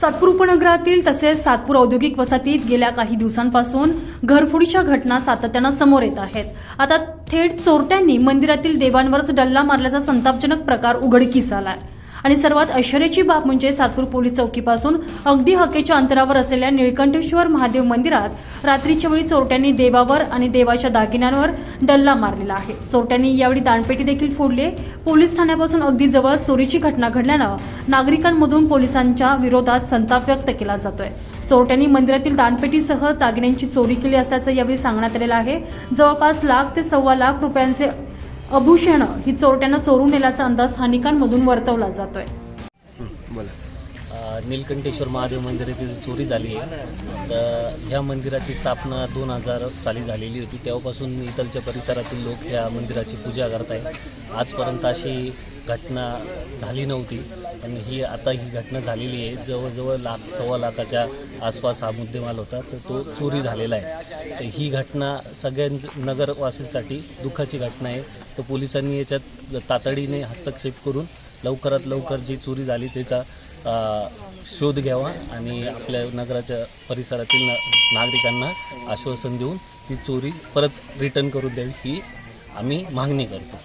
सातपूर उपनगरातील तसेच सातपूर औद्योगिक वसाहतीत गेल्या काही दिवसांपासून घरफोडीच्या घटना सातत्यानं समोर येत आहेत. आता थेट चोरट्यांनी मंदिरातील देवांवरच डल्ला मारल्याचा संतापजनक प्रकार उघडकीस आलाय. आणि सर्वात आश्चर्याची बाब म्हणजे सातपूर पोलीस चौकीपासून अगदी हकेच्या अंतरावर असलेल्या निळकंठेश्वर महादेव मंदिरात रात्रीच्या वेळी चोरट्यांनी देवावर आणि देवाच्या दागिन्यांवर डल्ला मारलेला आहे. चोरट्यांनी यावेळी दानपेटी देखील फोडली. पोलीस ठाण्यापासून अगदी जवळ चोरीची घटना घडल्यानं नागरिकांमधून पोलिसांच्या विरोधात संताप व्यक्त केला जातोय. चोरट्यांनी मंदिरातील दानपेटीसह दागिन्यांची चोरी केली असल्याचं यावेळी सांगण्यात आलेलं आहे. जवळपास लाख ते सव्वा लाख रुपयांचे आभूषणं ही चोरट्यानं चोरून नेल्याचा अंदाज स्थानिकांमधून वर्तवला जातोय. नीलकंठेश्वर महादेव मंदिर येथे चोरी झाली आहे. तर ह्या मंदिराची स्थापना दोन हजार साली झालेली होती. तेव्हापासून इथलच्या परिसरातील लोक ह्या मंदिराची पूजा करत आहेत. आजपर्यंत अशी घटना झाली नव्हती. पण ही आता ही घटना झालेली आहे. जवळजवळ लाख सव्वा लाखाच्या आसपास हा मुद्देमाल होता. तर तो चोरी झालेला आहे. तर ही घटना सगळ्यां नगरवासींसाठी दुःखाची घटना आहे. तर पोलिसांनी याच्यात तातडीने हस्तक्षेप करून लवकरात लवकर जी चोरी झाली त्याचा शोध घ्यावा आणि आपल्या नगराच्या परिसरातील ना नागरिकांना आश्वासन देऊन ती चोरी परत रिटर्न करून द्यावी ही आम्ही मागणी करतो.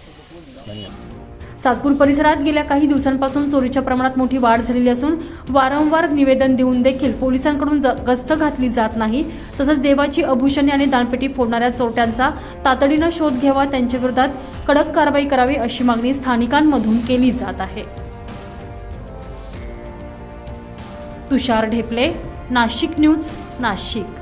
धन्यवाद. सातपूर परिसरात गेल्या काही दिवसांपासून चोरीच्या प्रमाणात मोठी वाढ झालेली असून वारंवार निवेदन देऊन देखील पोलिसांकडून ज- गस्त घातली जात नाही. तसंच देवाची आभूषणे आणि दानपेटी फोडणाऱ्या चोरट्यांचा तातडीनं शोध घ्यावा त्यांच्या विरोधात कडक कारवाई करावी अशी मागणी स्थानिकांमधून केली जात आहे. तुषार ढेपले नाशिक न्यूज नाशिक.